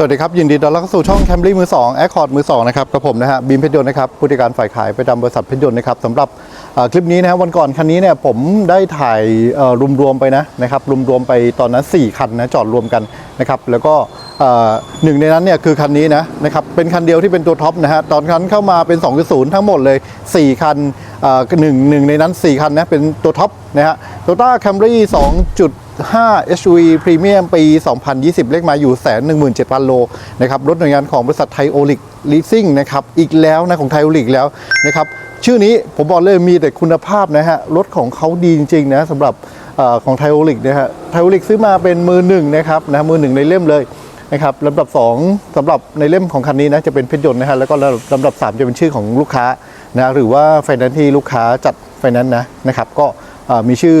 สวัสดีครับ ยินดีต้อนรับเข้าสู่ช่องแคมรี่มือ2แอคคอร์ดมือ2นะครับกับผมนะฮะบีมเพชรยนต์นะครับผู้จัดการฝ่ายขายประจำบริษัทเพชรยนต์นะครับสำหรับคลิปนี้นะวันก่อนคันนี้เนี่ยผมได้ถ่ายรวมๆไปนะนะครับรวมๆไปตอนนั้น 4 คันนะจอดรวมกันนะครับแล้วก็หนึ่งในนั้นเนี่ยคือคันนี้นะนะครับเป็นคันเดียวที่เป็นตัวท็อปนะฮะตอนนั้นเข้ามาเป็น 2.0 ทั้งหมดเลย 4 คันหนึ่งหนึ่งในนั้น 4 คันนะเป็นตัวท็อปนะฮะโตต้าแคมรี่2 5 SUV Premium ปี 2020 เลขมาอยู่แสน17,000โลนะครับรถหน่วยงานของบริษัทไทโอลิกลีซิ่งนะครับอีกแล้วนะของไทโอลิกแล้วนะครับชื่อนี้ผมบอกเลยมีแต่คุณภาพนะฮะรถของเขาดีจริงๆนะสำหรับอของไทโอลิกนะฮะไทโอลิกซื้อมาเป็นมือหนึ่งนะครับนะมือหนึ่งในเล่มเลยนะครับลำดับ 2สำหรับในเล่มของคันนี้นะจะเป็นเพชรยนต์นะฮะแล้วก็ลำดับ 3 จะเป็นชื่อของลูกค้านะหรือว่าไฟแนนซ์ที่ลูกค้าจัดไฟแนนซ์นะนะครับก็มีชื่อ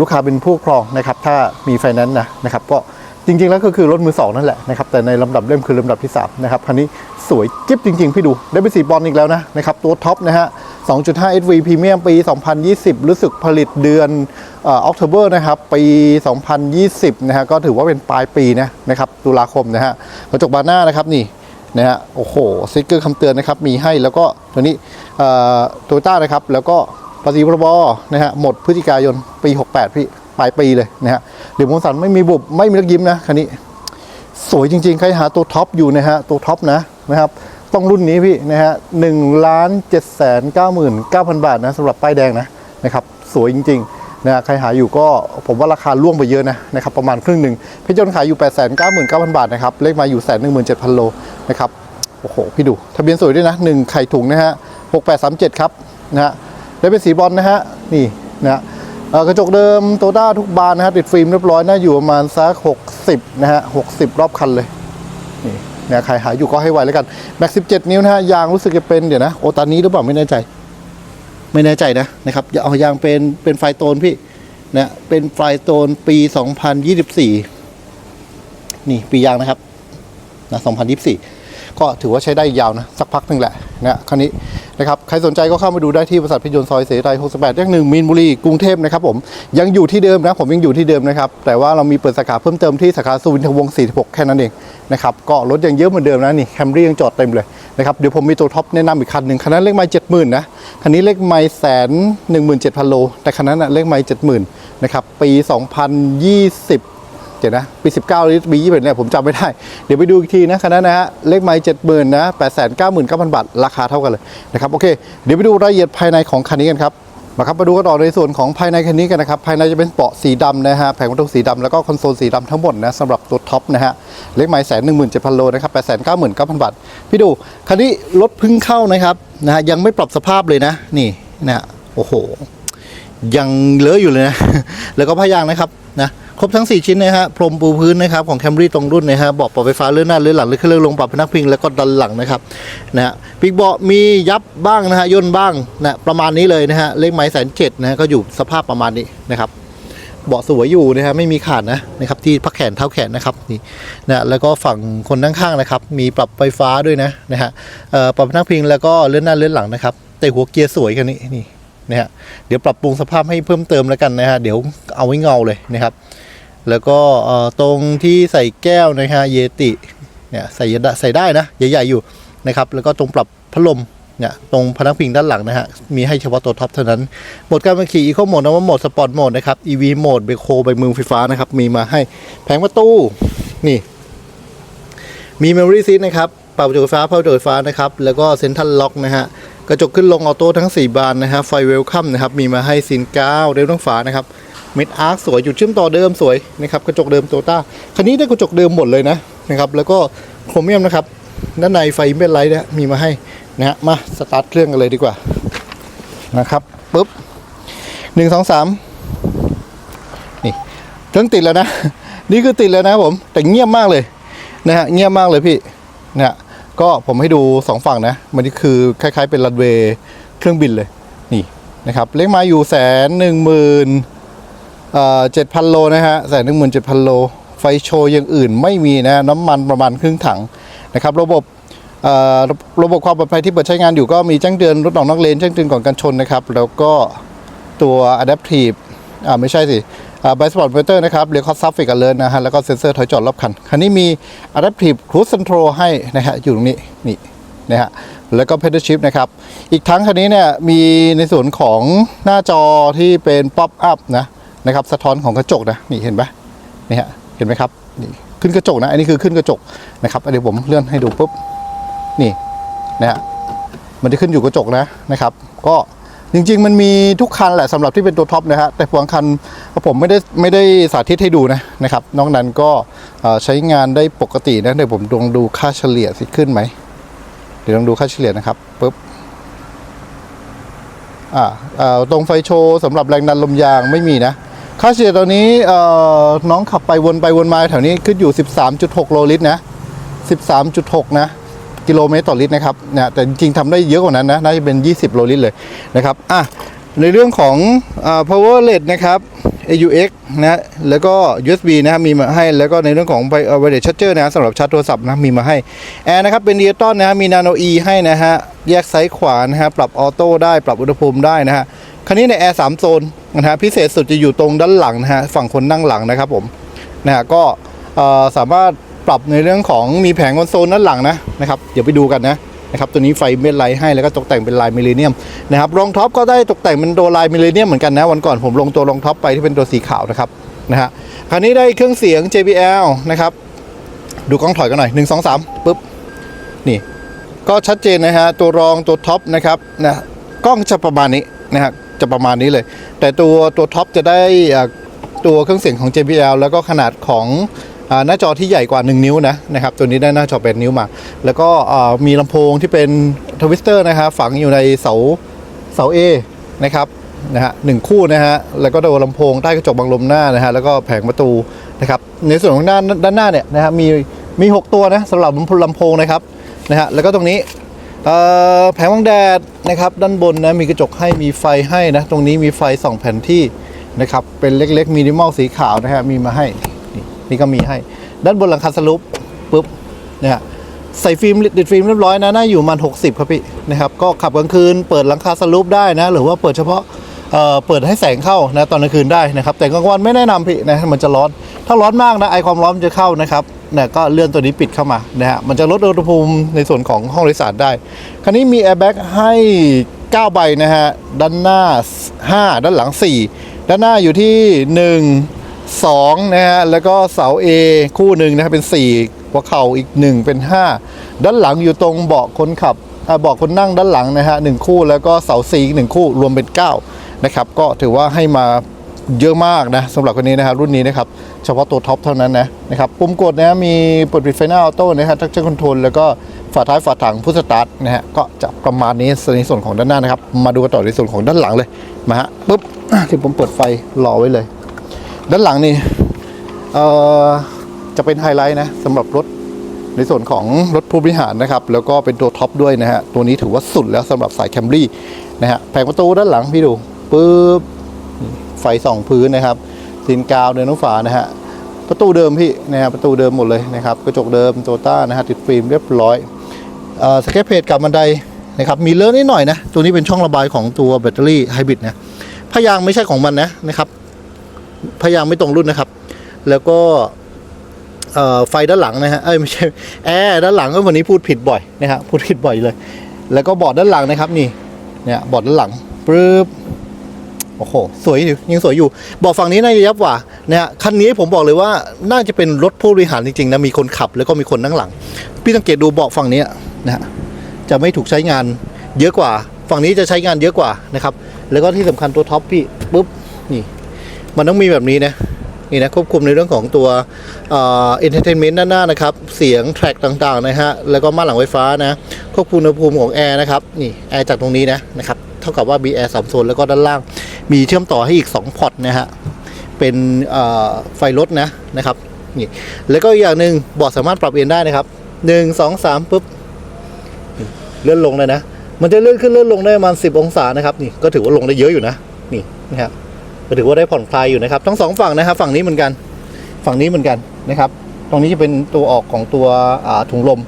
ลูกค้าเป็นผู้ครองนะครับถ้ามีไฟแนนซ์นะนะครับก็จริงๆ แล้วก็คือรถมือสองนั่นแหละนะครับแต่ในลำดับเล่มคือลำดับที่ 3 นะครับ คันนี้สวยกิ๊บจริง ๆ พี่ดูได้เป็นสีบอลอีกแล้วนะนะครับตัวท็อปนะฮะ 2.5 SV Premium ปี 2020 รู้สึกผลิตเดือนออกโทเบอร์นะครับ ปี 2020 นะฮะก็ถือว่าเป็นปลายปีนะนะครับตุลาคมนะฮะกระจกบานหน้านะครับนี่นะฮะโอ้โหสติ๊กเกอร์คำเตือนนะครับมีให้แล้วก็ตัวนี้โตโยต้านะครับแล้วก็ ภาษีพรบนะฮะหมดพฤศจิกายนปี 68 พี่ปลายปีเลยนะฮะเดี๋ยวมงสันไม่มีบุบไม่มีลักยิ้มนะคันนี้ สวยจริงๆ ใครหาตัวท็อปอยู่นะฮะตัวท็อปนะนะครับต้องรุ่นนี้พี่นะฮะหนึ่งล้านเจ็ดแสนเก้าหมื่นเก้าพันบาทนะสำหรับป้ายแดงนะนะครับสวยจริงๆนะฮะใครหาอยู่ก็ผมว่าราคาล่วงไปเยอะนะนะครับประมาณครึ่งหนึ่งพี่จนขายอยู่ 8 9 9 9 0 0 บาทนะครับเลขมาอยู่แสนหนึ่งหมื่นเจ็ดพันโลนะครับโอ้โหพี่ดูทะเบียนสวยด้วยนะหนึ่งไข่ถุงนะฮะหกแปดสามเจ็ดครับนะฮะ ได้เป็นสีบอลนะฮะนี่นะฮะกระจกเดิมโตด้าทุกบานนะฮะติดฟิล์มเรียบร้อยน่าอยู่ประมาณสัก60 นะฮะ 60 รอบคันเลยนี่นะใครหาอยู่ก็ให้ไวแล้วกันแม็ก 17 นิ้วนะฮะยางรู้สึกจะเป็นเดี๋ยวนะโอตานี้หรือเปล่าไม่แน่ใจ ไม่แน่ใจนะนะครับอย่าเอายางเป็นเป็นไฟโตนพี่นะเป็นไฟโตนปี 2024 นี่ปียางนะครับนะ2024 ก็ถือว่าใช้ได้ยาวนะ สักพักหนึ่งแหละนะคันนี้ นะครับใครสนใจก็เข้ามาดูได้ที่บริษัทพิยนต์ซอยเสรี68แยกหนึ่งมีนบุรีกรุงเทพนะครับผมยังอยู่ที่เดิมนะผมยังอยู่ที่เดิมนะครับแต่ว่าเรามีเปิดสาขาเพิ่มเติมที่สาขาสุวินทวงศ์46 แค่นั้นเองนะครับก็รถยังเยอะเหมือนเดิมนะนี่แคมรี่ยังจอดเต็มเลยนะครับเดี๋ยวผมมีตัวท็อปแนะนำอีกคันหนึ่งคันนั้นเลขไม่เจ็ดหมื่นนะคันนี้เลขไม่แสนหนึ่งหมื่นเจ็ดพันโลแต่คันนั้นนะเลขไม่เจ็ดหมื่นนะครับปี 2020 เดี๋ยวนะปี 19 หรือปี21เนี่ยผมจำไม่ได้ เดี๋ยวไปดูอีกทีนะคันนั้นนะฮะเลขไม้70,000นะ899,900 บาท ราคาเท่ากันเลยนะครับโอเค เดี๋ยวไปดูรายละเอียดภายในของคันนี้กันครับมาครับมาดูกันต่อในส่วนของภายในคันนี้กันนะครับภายในจะเป็นเบาะสีดำนะฮะแผงประตูสีดำแล้วก็คอนโซลสีดำทั้งหมดนะสำหรับตัวท็อปนะฮะเลขไม้แสนหนึ่งหมื่นเจ็ดพันโลนะครับแปดแสนเก้าหมื่นเก้าพันบาทพี่ดูคันนี้รถพึ่งเข้านะครับนะฮะยังไม่ปรับสภาพเลยนะนี่นะฮะโอ้โห ยังเลอะอยู่เลยนะ แล้วก็ผ้ายางนะครับนะ ครบทั้ง 4 ชิ้นนะฮะพรมปูพื้นนะครับของแคมรี่ตรงรุ่นนะฮะเบาะปรับไฟฟ้าเลื่อนหน้าเลื่อนหลังเลื่อนขึ้นเลื่อนลงปรับพนักพิงแล้วก็ดันหลังนะครับนะฮะปีกเบาะมียับบ้างนะฮะย่นบ้างนะประมาณนี้เลยนะฮะเลขไม้แสนเจ็ดนะฮะก็อยู่สภาพประมาณนี้นะครับเบาะสวยอยู่นะฮะไม่มีขาดนะนะครับที่พักแขนเท้าแขนนะครับนี่นะแล้วก็ฝั่งคนนั่งข้างนะครับ มีปรับไฟฟ้าด้วยนะนะฮะเอ่อปรับพนักพิงแล้วก็เลื่อนหน้าเลื่อนหลังนะครับ แต่หัวเกียร์สวยกันนี้นี่นะฮะเดี๋ยวปรับปรุงสภาพให้เพิ่มเติมแล้วกันนะฮะเดี๋ยวเอาไว้เงาเลยนะครับ แล้วก็ตรงที่ใส่แก้วนะฮะเยติเนี่ยใส่ได้ใส่ได้นะใหญ่ๆอยู่นะครับแล้วก็ตรงปรับพัดลมเนี่ยตรงพนักพิงด้านหลังนะฮะ มีให้เฉพาะตัวท็อปเท่านั้น โหมดการขับขี่อีโคโหมดนะว่าโหมดสปอร์ตโหมดนะครับ EV โหมดเบรกโคใบมือไฟฟ้านะครับ มีมาให้แผงประตู นี่ มี Memory Seat นะครับปรับกระจกไฟฟ้าเผากระจกไฟฟ้านะครับ แล้วก็เซ็นทรัลล็อกนะฮะ กระจกขึ้นลงออโต้ทั้ง 4 บานนะฮะไฟเวลคัมนะครับ มีมาให้ซีนก้าวเร็วทั้งฝานะครับ เม็ดอาร์คสวยจุดเชื่อมต่อเดิมสวยนะครับกระจกเดิมโตต้าคันนี้ได้กระจกเดิมหมดเลยนะนะครับแล้วก็โครเมียมนะครับด้านในไฟเบนไลท์เนี่ยมีมาให้นะฮะมาสตาร์ทเครื่องกันเลยดีกว่านะครับปุ๊บหนึ่งสองสามนี่เครื่องติดแล้วนะ นี่คือติดแล้วนะผมแต่เงียบมากเลยนะฮะเงียบมากเลยพี่นะฮะก็ผมให้ดูสองฝั่งนะมันนี่คือคล้ายๆเป็นรันเวย์เครื่องบินเลยนี่นะครับเลขมาอยู่แสนหนึ่งหมื่น เจ็ดพันโลนะฮะแสนหนึ่งหมื่นเจ็ดพันโล ไฟโชว์อย่างอื่นไม่มีนะน้ำมันประมาณครึ่งถังนะครับระบบระระบบความปลอดภัยที่เปิดใช้งานอยู่ก็มีแจ้งเตือนรถออกนอกเลนแจ้งเตือนก่อนการชนนะครับ แล้วก็ตัว adaptive อ่าไม่ใช่สิไบสปอร์ตเวเตอร์นะครับเรียกคอซับฟิกกันเลยนะฮะ แล้วก็เซ็นเซอร์ถอยจอดรอบคัน คันนี้มี Adaptive Cruise Control ให้นะฮะ อยู่ตรงนี้ นี่นะฮะ แล้วก็ Pedal Shift นะครับ อีกทั้งคันนี้เนี่ย มีในส่วนของหน้าจอที่เป็นป๊อปอัพนะ นะครับสะท้อนของกระจกนะนี่เห็นไหมนี่ฮะเห็นไหมครับนี่ขึ้นกระจกนะอันนี้คือขึ้นกระจกนะครับเดี๋ยวผมเลื่อนให้ดูปุ๊บนี่นะฮะมันจะขึ้นอยู่กระจกนะนะครับ ก็จริง ๆ มันมีทุกคันแหละสำหรับที่เป็นตัวท็อปนะฮะแต่บางคันผมไม่ได้ไม่ได้สาธิตให้ดูนะนะครับนอกนั้นก็ใช้งานได้ปกตินะเดี๋ยวผมลองดูค่าเฉลี่ยสิขึ้นไหมเดี๋ยวลองดูค่าเฉลี่ยนะครับปุ๊บอ่าตรงไฟโชว์สำหรับแรงดันลมยางไม่มีนะ ค่าเฉลี่ยตอนนี้น้องขับไปวนไปวนมาแถวนี้ขึ้นอยู่ 13.6 โลลิตรนะ 13.6 นะกิโลเมตรต่อลิตรนะครับเนะแต่จริงๆทำได้เยอะกว่านั้นนะ น่าจะเป็น 20 โลลิตรเลยนะครับอะในเรื่องของอ power LED นะครับ AUX นะ แล้วก็ USB นะครับมีมาให้ แล้วก็ในเรื่องของ wireless charger นะสำหรับชาร์จโทรศัพท์นะมีมาให้แอร์นะครับเป็นดิจิตอลนะฮะมี Nano E ให้นะฮะ แยกซ้ายขวานะฮะ ปรับออโต้ได้ ปรับอุณหภูมิได้นะฮะ คันนี้ในแอร์3โซนนะฮะพิเศษสุดจะอยู่ตรงด้านหลังนะฮะฝั่งคนนั่งหลังนะครับผมนะฮะก็สามารถปรับในเรื่องของมีแผงคอนโซลด้านหลังนะนะครับเดี๋ยวไปดูกันนะนะครับตัวนี้ไฟเม็ดไลท์ให้แล้วก็ตกแต่งเป็นลายมิลเลเนียมนะครับรองท็อปก็ได้ตกแต่งเป็นตัวลายมิลเลเนียมเหมือนกันนะวันก่อนผมลงตัวรองท็อปไปที่เป็นตัวสีขาวนะครับนะฮะคราวนี้ได้เครื่องเสียง JBL นะครับดูกล้องถอยกันหน่อย 1 2 3ปุ๊บนี่ก็ชัดเจนนะฮะตัวรองตัวท็อปนะครับนะกล้องจะประมาณนี้นะฮะ จะประมาณนี้เลย แต่ตัวตัวท็อปจะได้ตัวเครื่องเสียงของ JBL แล้วก็ขนาดของอหน้าจอที่ใหญ่กว่า 1 นิ้วนะนะครับตัวนี้ได้หน้าจอ8นิ้วมา แล้วก็มีลำโพงที่เป็นทวิสเตอร์นะฮะฝังอยู่ในเสาเสา A นะครับนะฮะหนึ่งคู่นะฮะแล้วก็ตัวลำโพงใต้กระจกบังลมหน้านะฮะแล้วก็แผงประตูนะครับในส่วนของด้านด้านหน้าเนี่ยนะฮะมีมี 6 ตัวนะสำหรับลำโพงนะครับนะฮะแล้วก็ตรงนี้ แผงวังแดดนะครับด้านบนนะมีกระจกให้มีไฟให้นะตรงนี้มีไฟสองแผ่นที่นะครับเป็นเล็กๆมินิมอลสีขาวนะฮะมีมาให้นี่นี่ก็มีให้ ด้านบนหลังคาสลุปปุ๊บนะฮะใส่ฟิล์มติดฟิล์มเรียบร้อยนะน่าอยู่มัน 60 ครับพี่นะครับก็ขับกลางคืนเปิดหลังคาสลุปได้นะหรือว่าเปิดเฉพาะ เอ่อเปิดให้แสงเข้านะตอนกลางคืนได้นะครับแต่กลางวันไม่แนะนำพี่นะมันจะร้อน ถ้าร้อนมากนะไอความร้อนมันจะเข้านะครับเนี่ยก็เลื่อนตัวนี้ปิดเข้ามานะฮะมันจะลดอุณหภูมิในส่วนของห้องโดยสารได้ คันนี้มีแอร์แบ็กให้ 9 ใบนะฮะด้านหน้า 5 ด้านหลัง 4 ด้านหน้าอยู่ที่ 1 2นะฮะแล้วก็เสา A คู่หนึ่งนะครับเป็น 4 หัวเข่าอีก 1 เป็น 5 ด้านหลังอยู่ตรงเบาะคนขับเบาะคนนั่งด้านหลังนะฮะหนึ่งคู่แล้วก็เสา C อีกหนึ่งคู่รวมเป็น 9 นะครับก็ถือว่าให้มาเยอะมากนะสำหรับคนนี้นะครับรุ่นนี้นะครับเฉพาะตัวท็อปเท่านั้นนะนะครับปุ่มกดนะมีเปิดปิดไฟหน้าออโต้นะฮะทักเจอร์คอนโทรลแล้วก็ฝาท้ายฝาถังพุทสตาร์ทนะฮะก็จะประมาณนี้ในส่วนของด้านหน้านะครับ มาดูกันต่อในส่วนของด้านหลังเลยมาฮะปุ๊บที่ผมเปิดไฟรอไว้เลย ด้านหลังนี่เอ่อจะเป็นไฮไลท์นะสำหรับรถในส่วนของรถผู้บริหารนะครับ แล้วก็เป็นตัวท็อปด้วยนะฮะตัวนี้ถือว่าสุดแล้วสำหรับสายแคมรี่นะฮะแผงประตูด้านหลังพี่ดู ปุ๊บไฟส่องพื้นนะครับซีนกาวเดินน้ำฝานะฮะประตูเดิมพี่นะครับประตูเดิมหมดเลยนะครับกระจกเดิมโตต้านะฮะติดฟิล์มเรียบร้อยเอ่อสเก็ตเพจกับบันไดนะครับมีเลอะนิดหน่อยนะตัวนี้เป็นช่องระบายของตัวแบตเตอรี่ไฮบริดนะพยางไม่ใช่ของมันนะนะครับพยางไม่ตรงรุ่นนะครับ แล้วก็เอ่อไฟด้านหลังนะฮะเอ้ยไม่ใช่แอร์ด้านหลังก็วันนี้พูดผิดบ่อยนะฮะพูดผิดบ่อยเลย แล้วก็บอร์ดด้านหลังนะครับนี่เนี่ยบอร์ดด้านหลังปึ๊บ โอ้โห สวยอยู่ยังสวยอยู่ บอกฝั่งนี้น่าจะยับกว่านะฮะคันนี้ผมบอกเลยว่าน่าจะเป็นรถผู้บริหารจริงๆนะมีคนขับแล้วก็มีคนนั่งหลัง พี่สังเกตดูเบาะฝั่งนี้นะฮะจะไม่ถูกใช้งานเยอะกว่า ฝั่งนี้จะใช้งานเยอะกว่านะครับ แล้วก็ที่สำคัญตัวท็อปพี่ปุ๊บนี่ มันต้องมีแบบนี้นะนี่นะควบคุมในเรื่องของตัวเอ่อเอนเตอร์เทนเมนต์ด้านหน้านะครับ เสียงแทร็กต่างๆนะฮะแล้วก็ม่านหลังไฟฟ้านะควบคุมอุณหภูมิของแอร์นะครับนี่แอร์จากตรงนี้นะนะครับเท่ากับว่ามีแอร์สามโซนแล้วก็ด้านล่าง มีเชื่อมต่อให้อีก 2 พอร์ตนะฮะ เป็นไฟรถนะนะครับนี่แล้วก็อย่างหนึ่งบอร์ดสามารถปรับเอนได้นะครับหนึ่งสองสามปุ๊บเลื่อนลงเลยนะ มันจะเลื่อนขึ้นเลื่อนลงได้ประมาณสิบองศานะครับนี่ก็ถือว่าลงได้เยอะอยู่นะนี่นะครับก็ถือว่าได้ผ่อนคลายอยู่นะครับ ทั้งสองฝั่งนะครับฝั่งนี้เหมือนกัน ฝั่งนี้เหมือนกันนะครับ ตรงนี้จะเป็นตัวออกของตัวถุงลม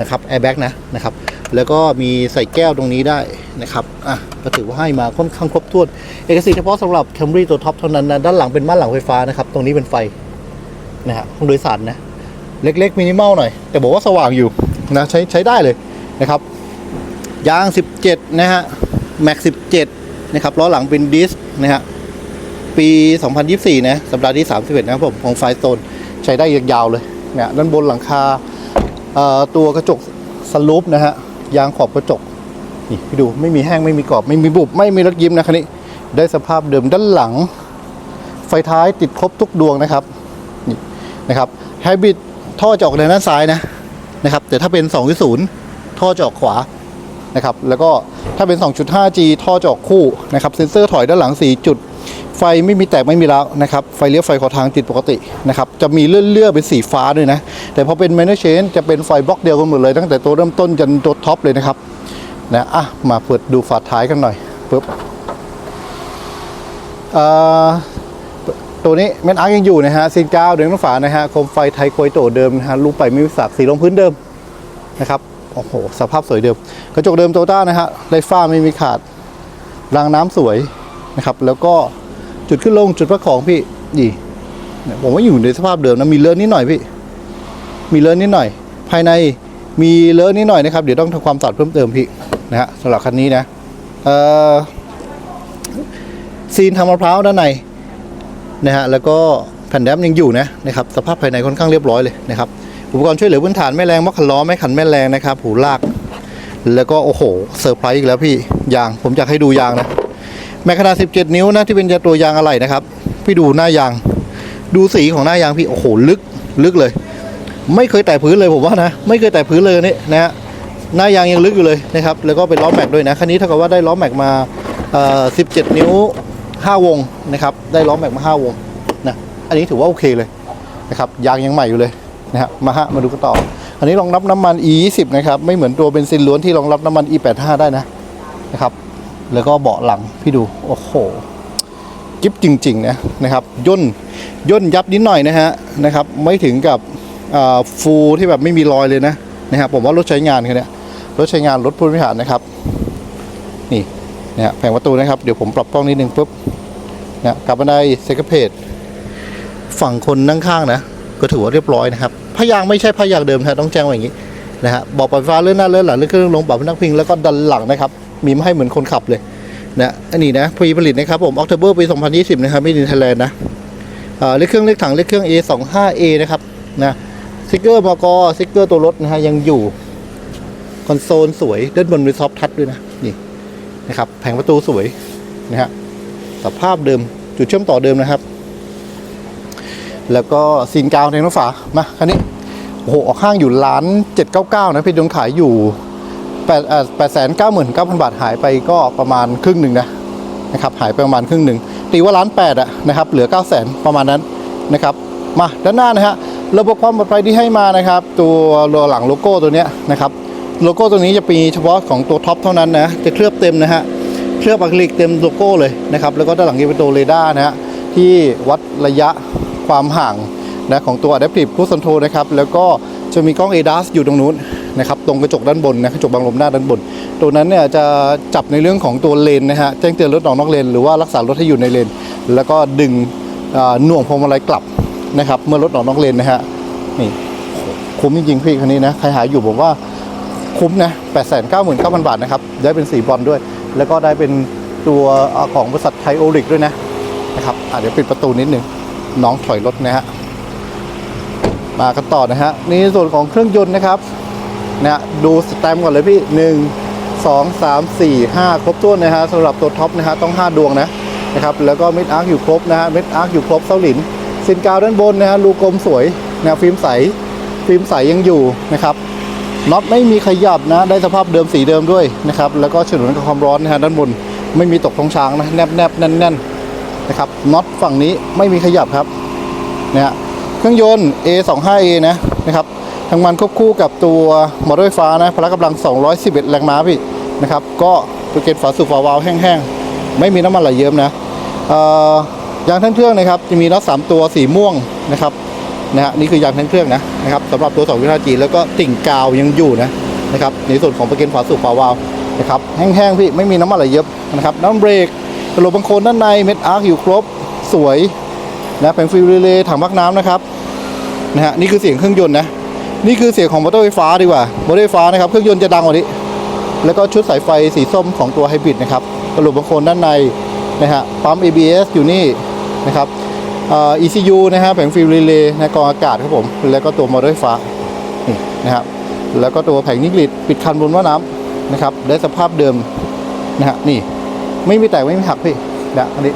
นะครับแอร์แบ็กนะนะครับ แล้วก็มีใส่แก้วตรงนี้ได้นะครับอะก็ถือว่าให้มาค่อนข้างครบถ้วน เอกสิทธิ์เฉพาะสำหรับ Camry ตัวท็อปเท่านั้นนะด้านหลังเป็นม่านหลังไฟฟ้านะครับ ตรงนี้เป็นไฟนะฮะห้องโดยสารนะ เล็กๆมินิมอลหน่อย แต่บอกว่าสว่างอยู่นะใช้ใช้ได้เลยนะครับยาง 17 นะฮะแม็ก17 นะครับล้อหลังเป็นดิสก์นะฮะปี 2024 นะสัปดาห์ที่ 31 นะครับผมของไฟโซนใช้ได้ยาวๆเลยเนี่ยด้านบนหลังคาตัวกระจกสลูปนะฮะ ยางขอบกระจกนี่พี่ดูไม่มีแห้งไม่มีกรอบไม่มีบุบไม่มีรถยิ้มนะคันนี้ ได้สภาพเดิมด้านหลัง ไฟท้ายติดครบทุกดวงนะครับนี่นะครับไฮบริดท่อจะออกในด้านซ้ายนะนะครับ แต่ถ้าเป็น2.0ท่อจะออกขวานะครับ แล้วก็ถ้าเป็น 2.5G ท่อจะออกคู่นะครับเซ็นเซอร์ถอยด้านหลัง4จุด ไฟไม่มีแตกไม่มีร้าวนะครับ ไฟเลี้ยวไฟขอทางติดปกตินะครับ จะมีเลื่อนๆเป็นสีฟ้าด้วยนะ แต่พอเป็น Manor Change จะเป็นไฟบล็อกเดียวกันหมดเลย ตั้งแต่ตัวเริ่มต้นจนตัวท็อปเลยนะครับนะอะมาเปิดดูฝาท้ายกันหน่อยปึ๊บตัวนี้แมนอาร์ยังอยู่นะฮะซีนก้าวเดินน้ำฝานะฮะโคมไฟไทยโคยโตเดิมนะฮะลูกไปไม่มีสักสีลงพื้นเดิมนะครับโอ้โหสภาพสวยเดิม กระจกเดิมโตต้านะฮะไฟฟ้าไม่มีขาดรางน้ำสวย นะครับแล้วก็จุดขึ้นลงจุดพักของพี่นี่ผมว่าอยู่ในสภาพเดิมนะมีเลอะนิดหน่อยพี่ มีเลอะนิดหน่อย ภายในมีเลอะนิดหน่อยนะครับเดี๋ยวต้องทำความสะอาดเพิ่มเติมพี่นะฮะสำหรับคันนี้นะเอ่อซีนทำมะพร้าวด้านในนะฮะแล้วก็แผ่นแดมยังอยู่นะนะครับสภาพภายในค่อนข้างเรียบร้อยเลยนะครับอุปกรณ์ช่วยเหลือพื้นฐานแม่แรงมะขันล้อแม่ขันแม่แรงนะครับหูลาก แล้วก็โอ้โหเซอร์ไพรส์อีกแล้วพี่ยางผมอยากให้ดูยางนะ แม่ขนาด17 นิ้วนะที่เป็นตัวยางอะไหล่นะครับ พี่ดูหน้ายาง ดูสีของหน้ายางพี่โอ้โหลึกลึกเลย ไม่เคยแตะพื้นเลยผมว่านะ ไม่เคยแตะพื้นเลยนี่นะฮะหน้ายางยังลึกอยู่เลยนะครับแล้วก็เป็นล้อแม็กด้วยนะคันนี้เท่ากับว่าได้ล้อแม็กมาเอ่อ17 นิ้ว 5 วงนะครับได้ล้อแม็กมา 5 วงนะอันนี้ถือว่าโอเคเลยนะครับยางยังใหม่อยู่เลยนะฮะมาฮะมาดูกันต่อ อันนี้รองรับน้ำมัน E 2 0 นะครับไม่เหมือนตัวเบนซินล้วนที่รองรับน้ำมัน E 8 5 ได้นะนะครับ แล้วก็เบาะหลังพี่ดู โอ้โหจิ๊บจริงๆนะนะครับย่นย่นยับนิดหน่อยนะฮะนะครับไม่ถึงกับฟูลที่แบบไม่มีรอยเลยนะนะครับผมว่ารถใช้งานคันเนี้ยรถใช้งานรถผู้บริหารนะครับ นี่นะฮะแผงประตูนะครับ เดี๋ยวผมปรับกล้องนิดนึงปุ๊บนะกลับมาได้เซกเพจฝั่งคนนั่งข้างนะ ก็ถือว่าเรียบร้อยนะครับผ้ายางไม่ใช่ผ้ายางเดิมนะต้องแจ้งไว้อย่างนี้นะฮะเบอกปรับไฟฟ้าเลื่อนหน้าเลื่อนหลังเลื่อนเครื่องลงปรับพนักพิงแล้วก็ดันหลังนะครับ มีมาให้เหมือนคนขับเลยนะอันนี้นะปีผลิตนะครับผมออกเทเบอร์ปี 2020 นะครับไม่ดินไทยแลนด์นะเลขเครื่องเลขถังเลขเครื่อง A25A นะครับนะสติกเกอร์มกสติกเกอร์ตัวรถนะฮะยังอยู่คอนโซลสวยด้านบนมีซอฟทัชด้วยนะนี่นะครับแผงประตูสวยนะฮะสภาพเดิมจุดเชื่อมต่อเดิมนะครับ แล้วก็ซีนกาวในน้ำฝามาคันนี้โอ้โหออกข้างอยู่ล้านเจ็ดเก้าเก้านะพี่ดงขายอยู่ แปดแสนเก้าหมื่นเก้าพันบาทหายไปก็ประมาณครึ่งหนึ่งนะนะครับหายไปประมาณครึ่งหนึ่งตีว่าล้านแปดอะนะครับเหลือเก้าแสนประมาณนั้นนะครับมาด้านหน้านะฮะระบบความปลอดภัยที่ให้มานะครับ ตัวตัวหลังโลโก้ตัวเนี้ยนะครับโลโก้ตัวนี้จะมีเฉพาะของตัวท็อปเท่านั้นนะจะเคลือบเต็มนะฮะเคลือบอะคริลิกเต็มโลโก้เลยนะครับแล้วก็ด้านหลังจะเป็นตัวเรดาร์นะฮะที่วัดระยะความห่างนะของตัว Adaptive Cruise Control นะครับแล้วก็จะมีกล้อง ADAS อยู่ตรงนู้น นะครับตรงกระจกด้านบนนะกระจกบังลมหน้าด้านบน ตัวนั้นเนี่ยจะจับในเรื่องของตัวเลนนะฮะแจ้งเตือนรถออกนอกเลนหรือว่ารักษารถให้อยู่ในเลน แล้วก็ดึงหน่วงพวงมาลัยกลับนะครับเมื่อรถออกนอกเลนนะฮะนี่คุ้มจริงๆพี่คันนี้นะใครหาอยู่ผมว่าคุ้มนะ899,000 บาทนะครับได้เป็นสีบอลด้วย แล้วก็ได้เป็นตัวของบริษัทไทโอริกด้วยนะนะครับเดี๋ยวปิดประตูนิดหนึ่งน้องถอยรถนะฮะมากันต่อนะฮะนี่ส่วนของเครื่องยนต์นะครับ นะฮะดูสแตมก่อนเลยพี่1 2 3 4 5ครบถ้วนนะฮะสำหรับตัวท็อปนะฮะต้อง5ดวงนะนะครับแล้วก็เม็ดอาร์คอยู่ครบนะฮะเม็ดอาร์คอยู่ครบเส้าหลินซินกาวด้านบนนะฮะรูกลมสวยนะฟิล์มใสฟิล์มใสยังอยู่นะครับน็อตไม่มีขยับนะ ได้สภาพเดิมสีเดิมด้วยนะครับแล้วก็ฉนวนกับความร้อนนะฮะด้านบนไม่มีตกท้องช้างนะแนบแนบแน่นแน่นนะครับน็อตฝั่งนี้ไม่มีขยับครับนะฮะเครื่องยนต์ A25A นะนะครับ ทางมันควบคู่กับตัวมอเตอร์ไฟฟ้านะพละกำลัง 211 แรงม้าพี่นะครับ ก็ตัวเกตฝาสูบฝาวาล์วแห้งๆ ไม่มีน้ำมันไหลเยิ้มนะยางทั้งเครื่องนะครับจะมีน็อตสามตัวสีม่วงนะครับนะฮะนี่คือยางทั้งเครื่องนะนะครับสำหรับตัว2 5 g แล้วก็ติ่งกาวยังอยู่นะนะครับในส่วนของประเกนฝาสูบฝาวาล์วนะครับแห้งๆพี่ไม่มีน้ำมันไหลเยอะนะครับน้ำเบรกกระโหลกบังโคนด้านในเม็ดอาร์คอยู่ครบสวยนะเป็นฟิลเรย์ถังพักน้ำนะครับนะฮะนี่คือเสียงเครื่องยนต์นะ นี่คือเสียงของมอเตอร์ไฟฟ้าดีกว่ามอเตอร์ไฟฟ้านะครับ เครื่องยนต์จะดังกว่านี้ แล้วก็ชุดสายไฟสีส้มของตัวไฮบริดนะครับกระโหลกบังโคลนด้านในนะฮะปั๊ม ABS อยู่นี่นะครับเอ่อ ECU นะฮะแผงฟิลเรย์นะกรองอากาศครับผม แล้วก็ตัวมอเตอร์ไฟฟ้านี่นะครับแล้วก็ตัวแผงนิกลิดปิดคันบนว่าน้ำนะครับได้สภาพเดิมนะฮะนี่ไม่มีแตกไม่มีหักพี่นะอันนี้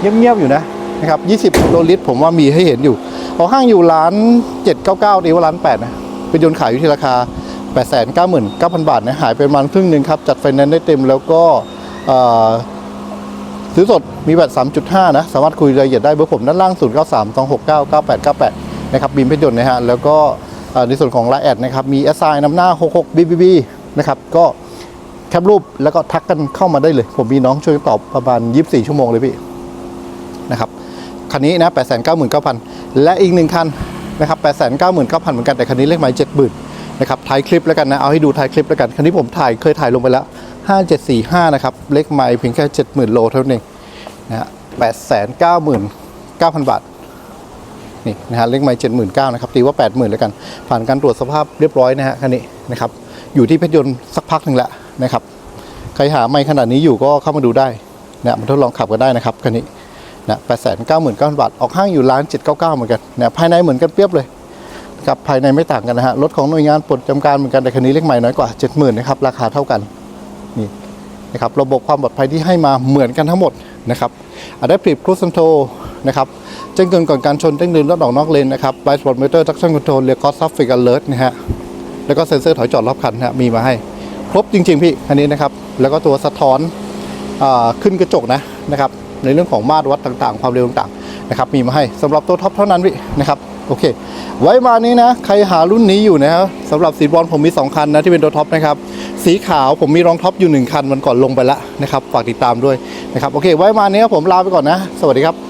เงียบๆอยู่นะนะครับ 20 โลลิตรผมว่ามีให้เห็นอยู่ พอห้างอยู่ร้าน 799ดีว่าร้าน8นะเป็นยนต์ขายอยู่ที่ราคา 899,000 บาทนะหายไปประมาณครึ่งหนึ่งครับ จัดไฟแนนซ์ได้เต็มแล้วก็ซื้อสดมีแบต3.5 นะ สามารถคุยรายละเอียดได้เบอร์ผมด้านล่าง 0 9 3 2 6 9 9 8 9 8 นะครับบีมเพชรยนต์นะฮะ แล้วก็ในส่วนของไลน์แอดนะครับ มี s i นำหน้า 66 BBB นะครับ ก็แคปรูปแล้วก็ทักกันเข้ามาได้เลย ผมมีน้องช่วยตอบประมาณ 24 ชั่วโมงเลยพี่ นะครับ คันนี้นะ899,000และอีกหนึ่งคันนะครับ899,000เหมือนกันแต่คันนี้เลขหมาย70,000นะครับท้ายคลิปแล้วกันนะ เอาให้ดูท้ายคลิปแล้วกันคันนี้ผมถ่ายเคยถ่ายลงไปแล้ว5745นะครับเลขไมล์เพียงแค่70,000โลเท่านั้นเองนะฮะ899,000บาทนี่นะฮะเลขไมล์79,000นะครับตีว่า80,000แล้วกัน ผ่านการตรวจสภาพเรียบร้อยนะฮะคันนี้นะครับอยู่ที่เพชรยนต์สักพักหนึ่งแล้วนะครับใครหาไมค์ขนาดนี้อยู่ก็เข้ามาดูได้นะมาทดลองขับกันได้นะครับคันนี้ นะ8 9 9 0 0 0บาท ออกห้างอยู่ร้าน799เก้าเก้าเหมือนกันนะภายในเหมือนกันเปรียบเลยครับภายในไม่ต่างกันนะฮะรถของหน่วยงานปลดจำการเหมือนกันแต่คันนี้เลขใหม่น้อยกว่า 70,000นะครับราคาเท่ากันนี่นะครับระบบความปลอดภัยที่ให้มาเหมือนกันทั้งหมดนะครับ Adaptive Cruise Control นะครับแจ้งเตือนก่อนการชนแจ้งเตือนรถออกนอกเลนนะครับ Blind Spot Meter Traction Control เรียก Cost Traffic Alert นะฮะแล้วก็เซ็นเซอร์ถอยจอดรอบคันนะฮะมีมาให้ ครบจริง ๆ พี่คันนี้นะครับแล้วก็ตัวสะท้อนอขึ้นกระจกนะนะครับ ในเรื่องของมาตรวัดต่างๆ ความเร็วต่างๆนะครับมีมาให้สำหรับตัวท็อปเท่านั้นวินะครับโอเค ไว้มานี้นะ ใครหารุ่นนี้อยู่นะครับสำหรับสีบอลผมมี 2 คันนะที่เป็นตัวท็อปนะครับสีขาวผมมีรองท็อปอยู่ 1 คันมันก่อนลงไปแล้วนะครับฝากติดตามด้วยนะครับโอเค ไว้มานี้ผมลาไปก่อนนะ สวัสดีครับ